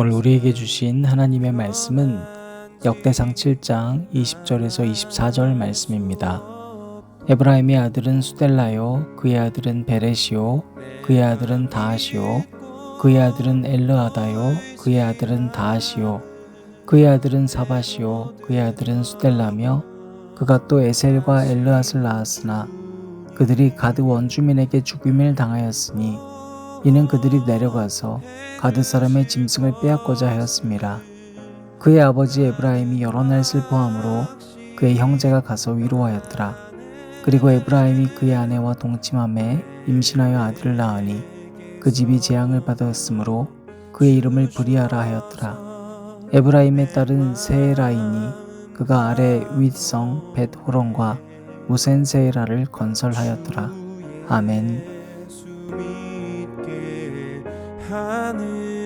오늘 우리에게 주신 하나님의 말씀은 역대상 7장 20절에서 24절 말씀입니다. 에브라임의 아들은 수델라요, 그의 아들은 베레시요, 그의 아들은 다하시요, 그의 아들은 엘르아다요, 그의 아들은 다하시요, 그의 아들은 사바시요, 그의 아들은 수델라며 그가 또 에셀과 엘르앗을 낳았으나 그들이 가드 원주민에게 죽임을 당하였으니 이는 그들이 내려가서 가드 사람의 짐승을 빼앗고자 하였습니다. 그의 아버지 에브라임이 여러 날 슬퍼함으로 그의 형제가 가서 위로하였더라. 그리고 에브라임이 그의 아내와 동침함에 임신하여 아들을 낳으니 그 집이 재앙을 받았으므로 그의 이름을 브리아라 하였더라. 에브라임의 딸은 세라이니 그가 아래 윗성 벳 호론과 우센 세라를 건설하였더라. 아멘. 하는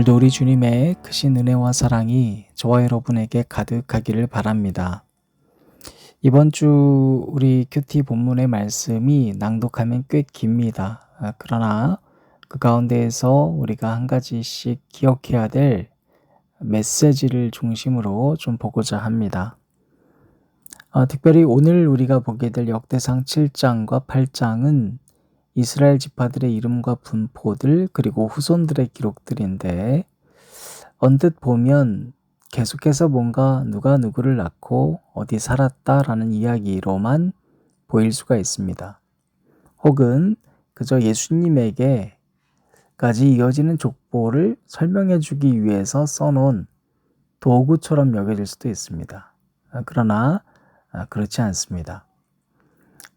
오늘도 우리 주님의 크신 은혜와 사랑이 저와 여러분에게 가득하기를 바랍니다. 이번 주 우리 큐티 본문의 말씀이 낭독하면 꽤 깁니다. 아, 그러나 그 가운데에서 우리가 한 가지씩 기억해야 될 메시지를 중심으로 좀 보고자 합니다. 아, 특별히 오늘 우리가 보게 될 역대상 7장과 8장은 이스라엘 지파들의 이름과 분포들 그리고 후손들의 기록들인데 언뜻 보면 계속해서 뭔가 누가 누구를 낳고 어디 살았다라는 이야기로만 보일 수가 있습니다. 혹은 그저 예수님에게 까지 이어지는 족보를 설명해 주기 위해서 써놓은 도구처럼 여겨질 수도 있습니다. 아, 그러나 아, 그렇지 않습니다.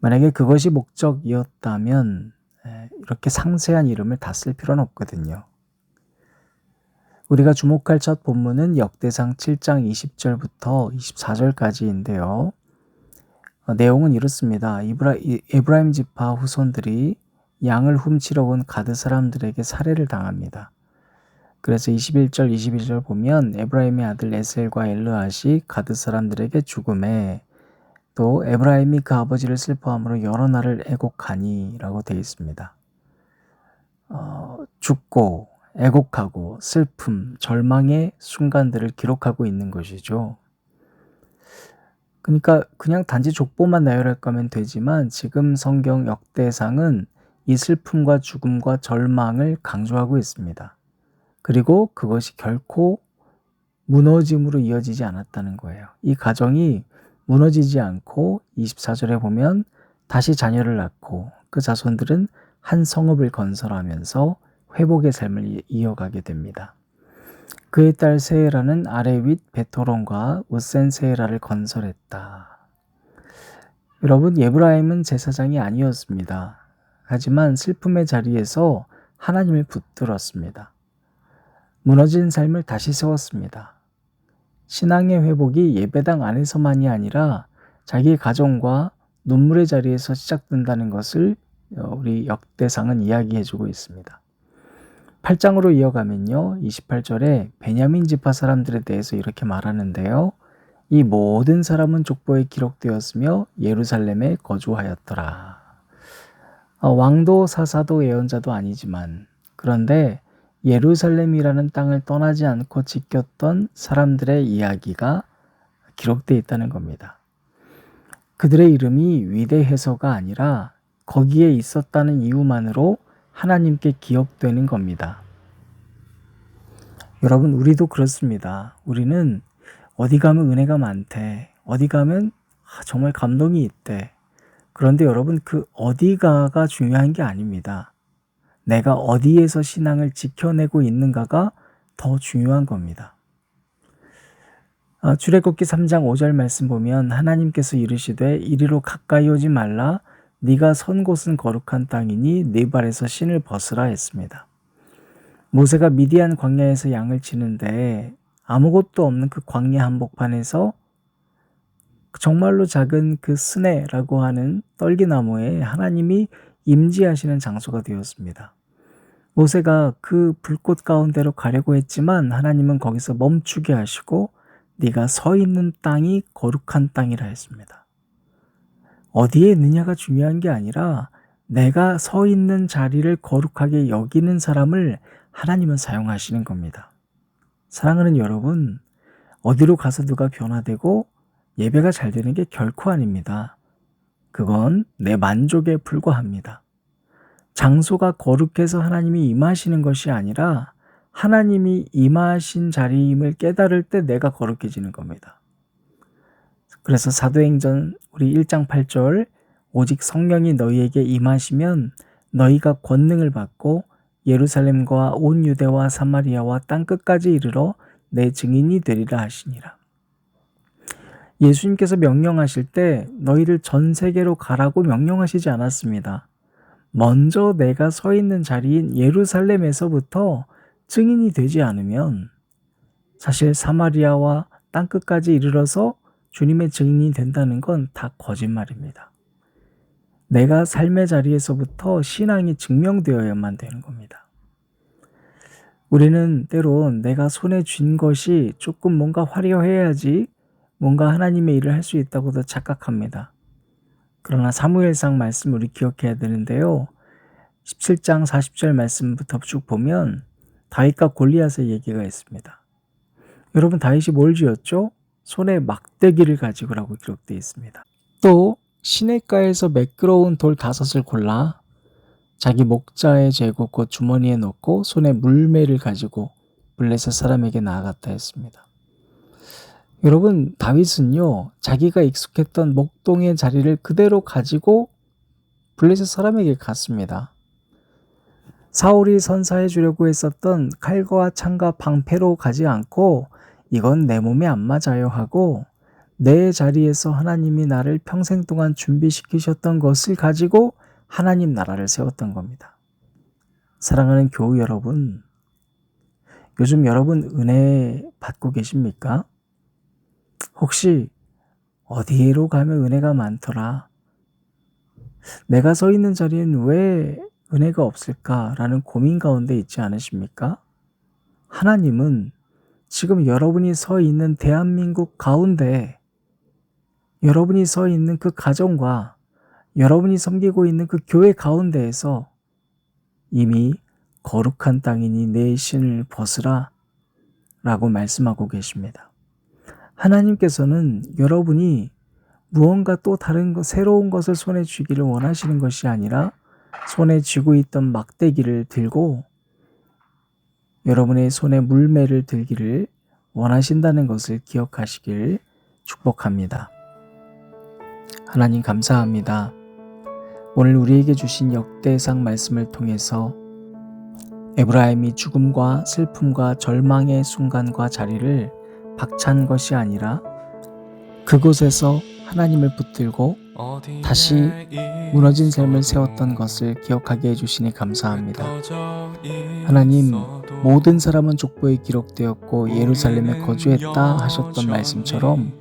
만약에 그것이 목적이었다면 에, 이렇게 상세한 이름을 다 쓸 필요는 없거든요. 우리가 주목할 첫 본문은 역대상 7장 20절부터 24절까지인데요. 어, 내용은 이렇습니다. 이브라, 이- 에브라임 지파 후손들이 양을 훔치러 온 가드 사람들에게 살해를 당합니다. 그래서 21절, 22절 보면 에브라임의 아들 에셀과 엘르앗이 가드 사람들에게 죽음에 또 에브라임이 그 아버지를 슬퍼함으로 여러 날을 애곡하니라고 되어 있습니다. 어, 죽고 애곡하고 슬픔, 절망의 순간들을 기록하고 있는 것이죠. 그러니까 그냥 단지 족보만 나열할 거면 되지만 지금 성경 역대상은 이 슬픔과 죽음과 절망을 강조하고 있습니다. 그리고 그것이 결코 무너짐으로 이어지지 않았다는 거예요. 이 가정이 무너지지 않고 24절에 보면 다시 자녀를 낳고 그 자손들은 한 성읍을 건설하면서 회복의 삶을 이- 이어가게 됩니다. 그의 딸 세헤라는 아래 윗 베토론과 우센 세헤라를 건설했다. 여러분 예브라임은 제사장이 아니었습니다. 하지만 슬픔의 자리에서 하나님을 붙들었습니다. 무너진 삶을 다시 세웠습니다. 신앙의 회복이 예배당 안에서만이 아니라 자기 가정과 눈물의 자리에서 시작된다는 것을 어, 우리 역대상은 이야기해주고 있습니다. 8장으로 이어가면요. 28절에 베냐민 지파 사람들에 대해서 이렇게 말하는데요. 이 모든 사람은 족보에 기록되었으며 예루살렘에 거주하였더라. 어, 왕도 사사도 예언자도 아니지만 그런데 예루살렘이라는 땅을 떠나지 않고 지켰던 사람들의 이야기가 기록되어 있다는 겁니다. 그들의 이름이 위대해서가 아니라 거기에 있었다는 이유만으로 하나님께 기억되는 겁니다. 여러분, 우리도 그렇습니다. 우리는 어디 가면 은혜가 많대. 어디 가면 아, 정말 감동이 있대. 그런데 여러분, 그 어디가가 중요한 게 아닙니다. 내가 어디에서 신앙을 지켜내고 있는가가 더 중요한 겁니다. 아, 출애굽기 3장 5절 말씀 보면 하나님께서 이르시되 이리로 가까이 오지 말라 네가 선 곳은 거룩한 땅이니 네 발에서 신을 벗으라 했습니다. 모세가 미디안 광야에서 양을 치는데 아무것도 없는 그 광야 한복판에서 정말로 작은 그 스네라고 하는 떨기나무에 하나님이 임지하시는 장소가 되었습니다. 모세가 그 불꽃 가운데로 가려고 했지만 하나님은 거기서 멈추게 하시고 네가 서 있는 땅이 거룩한 땅이라 했습니다. 어디에 있느냐가 중요한 게 아니라 내가 서 있는 자리를 거룩하게 여기는 사람을 하나님은 사용하시는 겁니다. 사랑하는 여러분, 어디로 가서 누가 변화되고 예배가 잘 되는 게 결코 아닙니다. 그건 내 만족에 불과합니다. 장소가 거룩해서 하나님이 임하시는 것이 아니라 하나님이 임하신 자리임을 깨달을 때 내가 거룩해지는 겁니다. 그래서 사도행전 우리 1장 8절 오직 성령이 너희에게 임하시면 너희가 권능을 받고 예루살렘과 온 유대와 사마리아와 땅 끝까지 이르러 내 증인이 되리라 하시니라. 예수님께서 명령하실 때 너희를 전 세계로 가라고 명령하시지 않았습니다. 먼저 내가 서 있는 자리인 예루살렘에서부터 증인이 되지 않으면 사실 사마리아와 땅 끝까지 이르러서 주님의 증인이 된다는 건 다 거짓말입니다. 내가 삶의 자리에서부터 신앙이 증명되어야만 되는 겁니다. 우리는 때론 내가 손에 쥔 것이 조금 뭔가 화려해야지 뭔가 하나님의 일을 할 수 있다고도 착각합니다. 그러나 사무엘상 말씀 우리 기억해야 되는데요. 17장 40절 말씀부터 쭉 보면 다윗과 골리앗의 얘기가 있습니다. 여러분 다윗이 뭘 지었죠? 손에 막대기를 가지고라고 기록되어 있습니다. 또 시냇가에서 매끄러운 돌 다섯을 골라 자기 목자에 재고 곧 주머니에 넣고 손에 물매를 가지고 블레셋 사람에게 나아갔다 했습니다. 여러분 다윗은요 자기가 익숙했던 목동의 자리를 그대로 가지고 블레셋 사람에게 갔습니다. 사울이 선사해 주려고 했었던 칼과 창과 방패로 가지 않고 이건 내 몸에 안 맞아요 하고 내 자리에서 하나님이 나를 평생 동안 준비시키셨던 것을 가지고 하나님 나라를 세웠던 겁니다. 사랑하는 교우 여러분, 요즘 여러분 은혜 받고 계십니까? 혹시 어디로 가면 은혜가 많더라? 내가 서 있는 자리엔 왜 은혜가 없을까라는 고민 가운데 있지 않으십니까? 하나님은 지금 여러분이 서 있는 대한민국 가운데 여러분이 서 있는 그 가정과 여러분이 섬기고 있는 그 교회 가운데에서 이미 거룩한 땅이니 내 신을 벗으라 라고 말씀하고 계십니다. 하나님께서는 여러분이 무언가 또 다른 것, 새로운 것을 손에 쥐기를 원하시는 것이 아니라 손에 쥐고 있던 막대기를 들고 여러분의 손에 물매를 들기를 원하신다는 것을 기억하시길 축복합니다. 하나님 감사합니다. 오늘 우리에게 주신 역대상 말씀을 통해서 에브라임이 죽음과 슬픔과 절망의 순간과 자리를 박찬 것이 아니라 그곳에서 하나님을 붙들고 다시 무너진 삶을 세웠던 것을 기억하게 해주시니 감사합니다. 하나님, 모든 사람은 족보에 기록되었고 예루살렘에 거주했다 하셨던 말씀처럼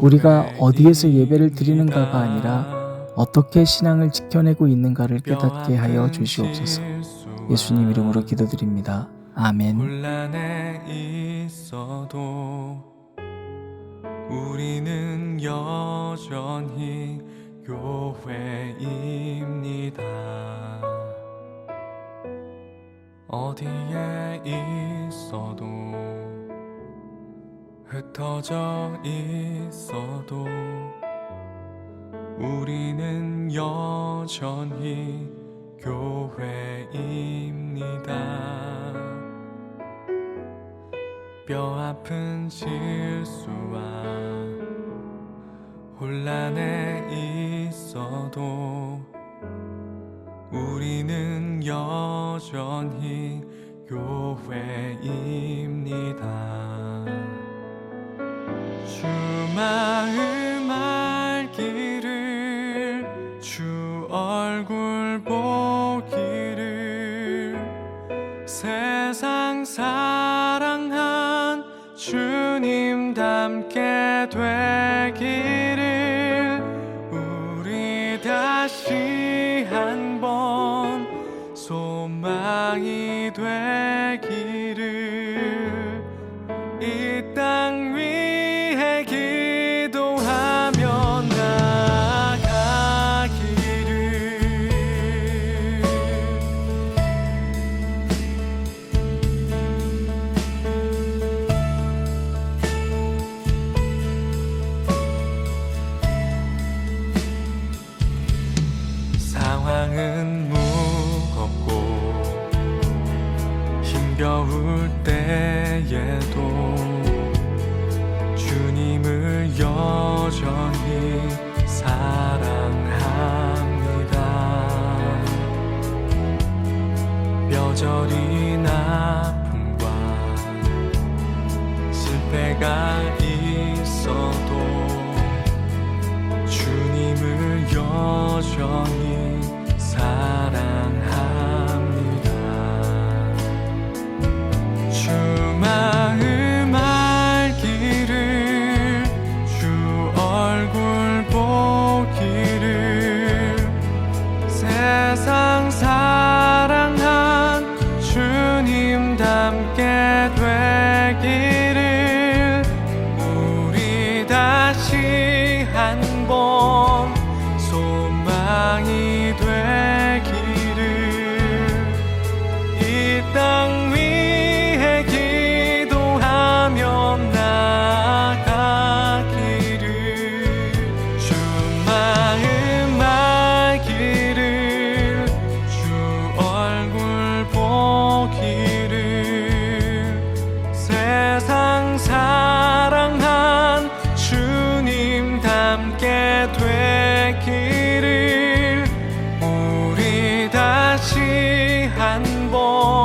우리가 어디에서 예배를 드리는가가 아니라 어떻게 신앙을 지켜내고 있는가를 깨닫게 하여 주시옵소서. 예수님 이름으로 기도드립니다. 아멘. 혼란에 있어도 우리는 여전히 교회입니다. 어디에 있어도 흩어져 있어도 우리는 여전히 교회입니다. 뼈 아픈 실수와 혼란에 있어도 우리는 여전히 교회입니다. 주 마음 알기를 주 얼굴 보기를 세상 사 닮게 我